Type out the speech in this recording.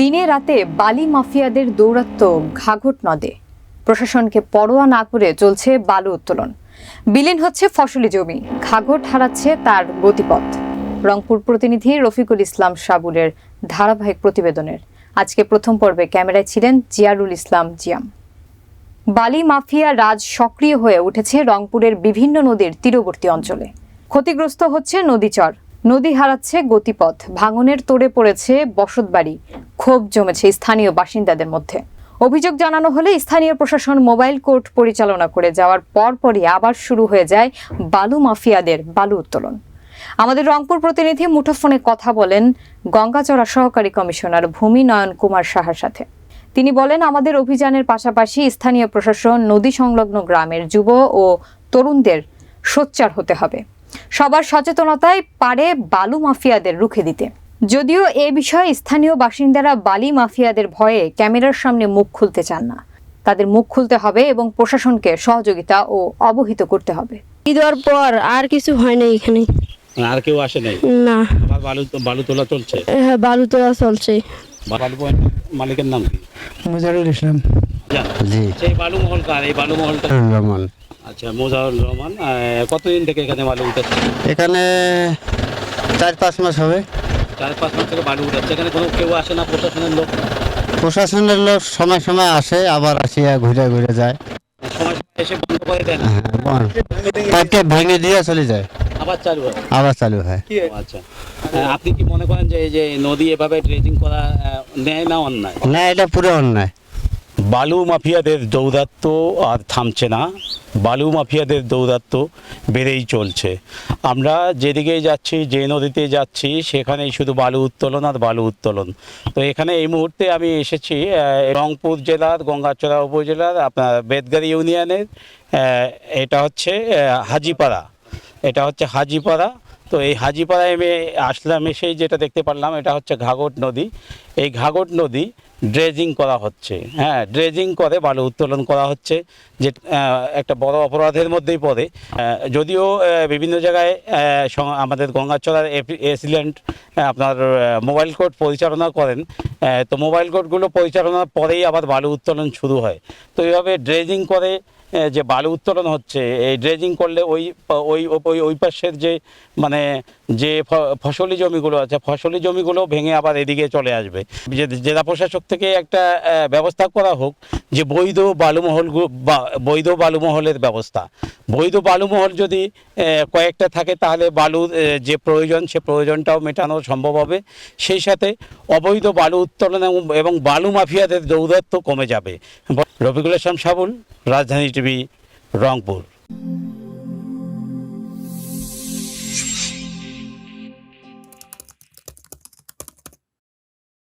দিনে রাতে বালি মাফিয়াদের দৌরাত্ম্য ঘাঘট নদে। প্রশাসনকে পরোয়া না করে চলছে বালু উত্তোলন। বিলীন হচ্ছে ফসলি জমি। ঘাঘট হারাচ্ছে তার গতিপথ। রংপুর প্রতিনিধি রফিকুল ইসলাম সাবুরের ধারাবাহিক প্রতিবেদনের। আজকে প্রথম পর্বে ক্যামেরায় ছিলেন জিয়ারুল ইসলাম জিয়াম। বালি মাফিয়া রাজ সক্রিয় হয়ে উঠেছে রংপুরের বিভিন্ন নদীর তীরবর্তী অঞ্চলে। ক্ষতিগ্রস্ত হচ্ছে নদীচর। নদী হারাচ্ছে গতিপথ। ভাঙনের তোড়ে পড়েছে বসতবাড়ি। ক্ষোভ জমেছে স্থানীয় বাসিন্দাদের মধ্যে। অভিযোগ জানানো হলে স্থানীয় প্রশাসন মোবাইল কোর্ট পরিচালনা করে যাওয়ার পরপরই আবার শুরু হয়ে যায় বালু মাফিয়াদের বালু উত্তোলন। আমাদের রংপুর প্রতিনিধি মুঠোফোনে কথা বলেন গঙ্গাচড়া সহকারী কমিশনার ভূমি নয়ন কুমার সাহার সাথে। তিনি বলেন, আমাদের অভিযানের পাশাপাশি স্থানীয় প্রশাসন, নদী সংলগ্ন গ্রামের যুব ও তরুণদের সোচ্চার হতে হবে। সবার সচেতনতায় পারে বালু মাফিয়াদের রুখে দিতে। যদিও এ বিষয়ে স্থানীয় বাসিন্দারা বালি মাফিয়াদের ভয়ে ক্যামেরার সামনে মুখ খুলতে চান না। তাদের মুখ খুলতে হবে এবং প্রশাসনকে সহযোগিতা ও অবহিত করতে হবে। ঈদ হওয়ার পর আর কিছু হয় না এখানে। আর কেউ আসে নাই? না। বালু বালু তোলা চলছে? হ্যাঁ বালু তোলা চলছে। বালু মালিকের নাম কি? মুজারুল ইসলাম। জি। সেই বালু মহল কার? এই বালু মহলটা রহমান। আচ্ছা মোজাউর রহমান কতদিন থেকে এখানে বালু উঠাচ্ছে এখানে চার পাঁচ মাস হবে। চার পাঁচ মাস থেকে বাড়ি উঠাচ্ছে এখানে কোনো কেউ আসে না প্রশাসনের লোক। প্রশাসনের লোক সময় সময় আসে আবার আসিয়া ঘুরে ঘুরে যায়। সময় সময় এসে বন্ধ করে দেন হ্যাঁ পাইপটা ভেঙে দিয়ে চলে যায়। আবার চালু হয়। আবার চালু হয়। আচ্ছা। আপনি কি মনে করেন যে এই যে নদী এভাবে ড্রেজিং করা ন্যায় না অন্যায়? না এটা পুরো অন্যায়। বালু মাফিয়াদের দৌরাত্ম্য আর থামছে না। বালু মাফিয়াদের দৌরাত্ম্য বেড়েই চলছে। আমরা যেদিকেই যাচ্ছি, যে নদীতে যাচ্ছি, সেখানেই শুধু বালু উত্তোলন আর বালু উত্তোলন। তো এখানে এই মুহূর্তে আমি এসেছি রংপুর জেলার, গঙ্গাচড়া উপজেলার, আপনার বেদগাড়ি ইউনিয়নের এটা হচ্ছে হাজিপাড়া। এটা হচ্ছে হাজিপাড়া। তো এই হাজিপাড়ায় আমি আসলাম এসেই যেটা দেখতে পারলাম, এটা হচ্ছে ঘাঘট নদী। এই ঘাঘট নদী ড্রেজিং করা হচ্ছে। হ্যাঁ ড্রেজিং করে বালু উত্তোলন করা হচ্ছে, যে একটা বড় অপরাধের মধ্যেই পড়ে। যদিও বিভিন্ন জায়গায় আমাদের গঙ্গাচড়ার এসিলেন্ট আপনার মোবাইল কোর্ট পরিচালনা করেন। তো মোবাইল কোর্টগুলো পরিচালনার পরেই আবার বালু উত্তোলন শুরু হয়। তো এইভাবে ড্রেজিং করে যে বালু উত্তোলন হচ্ছে, এই ড্রেজিং করলে ওই ওই ওই ওই পাশের যে মানে যে ফসলি জমিগুলো আছে, ফসলি জমিগুলো ভেঙে আবার এদিকে চলে আসবে। যে- জেলা প্রশাসক থেকে একটা ব্যবস্থা করা হোক যে বৈধ বালুমহল বৈধ বালুমহলের ব্যবস্থা। বৈধ বালুমহল যদি কয়েকটা থাকে তাহলে বালুর যে প্রয়োজন সে প্রয়োজনটাও মেটানো সম্ভব হবে। সেই সাথে অবৈধ বালু উত্তোলন এবং- বালু মাফিয়াদের দৌরাত্ম্য কমে যাবে। রফিকুল ইসলাম সাবুল, রাজধানী টিভি, রংপুর।